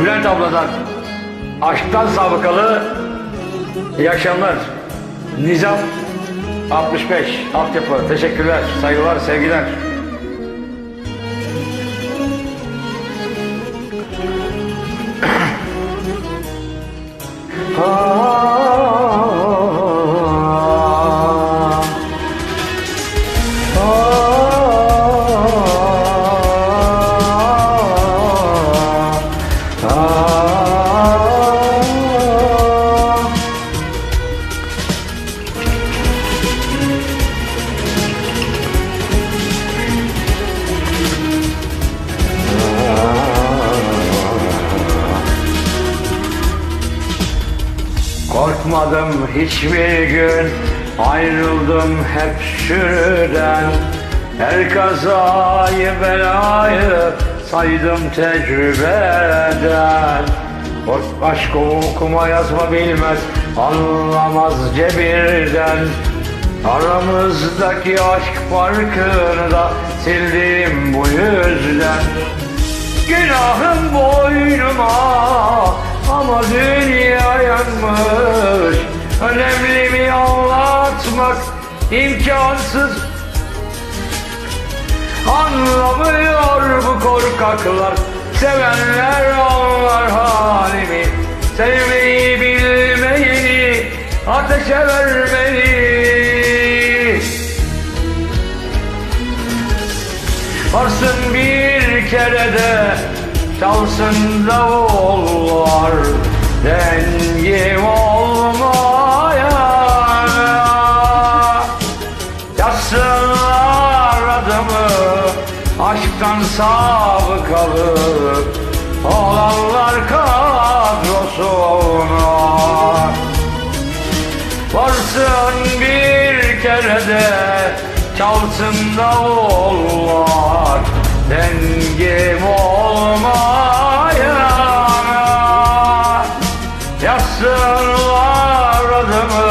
Bülent abladan aşktan sabıkalı iyi akşamlar. Nizam 65 altyapı. Teşekkürler, saygılar, sevgiler. Korkmadım hiçbir gün Ayrıldım hep sürüden. Her kazayı belayı Saydım tecrübeden. Aşk okuma yazma bilmez Anlamaz cebirden. Aramızdaki aşk farkını da sildim bu yüzden. Günahım boynuma imkansız. Anlamıyor bu korkaklar. Sevenler anlar halimi. Sevmeyi bilmeyeni Ateşe vermeli Varsın bir kere de çalsın davullar. Dengim olmayan aşktan sabıkalı Olanlar kadrosuna. Varsın bir kere de çalsın davullar Dengim olmayana. Yazsınlar adımı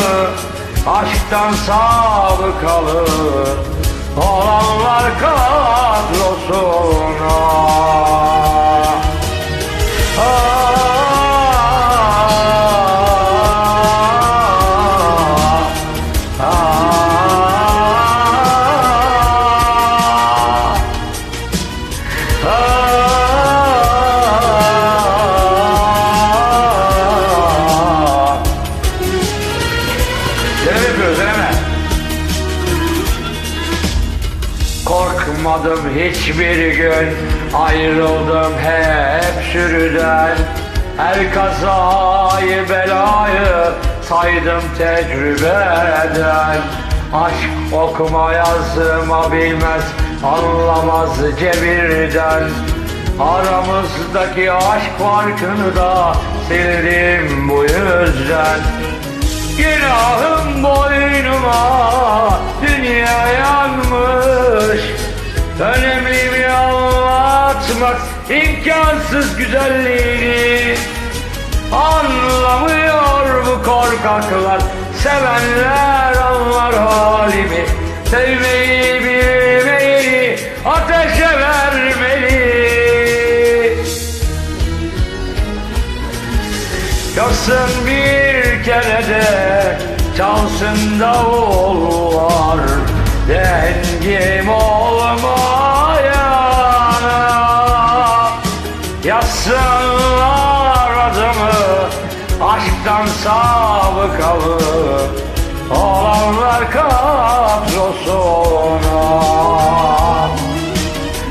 aşktan sabıkalı Olanlar kadrosuna Korkmadım hiçbir gün. Ayrıldım hep sürüden. Her kazayı belayı Saydım tecrübeden. Aşk okuma yazma bilmez Anlamaz cebirden. Aramızdaki aşk farkını da Sildim bu yüzden. Günahım boynuma anlatmak imkansız güzelliğini Anlamıyor bu korkaklar. Sevenler anlar halimi Sevmeyi bilmeyi Ateşe vermeli. Çalsın bir kere de çalsın davullar Dengim olmayana Yazsınlar adımı aşktan sabıkalı Olanlar kadrosuna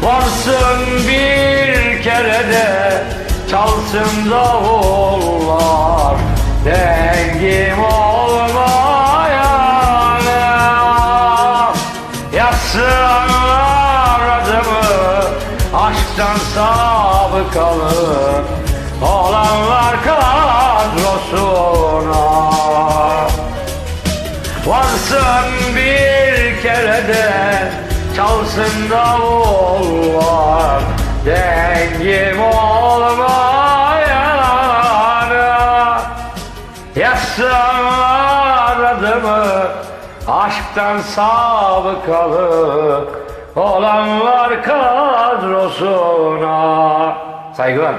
Varsın bir kere de çalsın davullar Dengim olmayana Yazsınlar adımı aşktan sabıkalı Olanlar kadrosuna. Varsın bir kere de çalsın davullar. Dengim olmayana Yazsınlar adımı aşktan sabıkalı Olanlar kadrosuna. Saygılar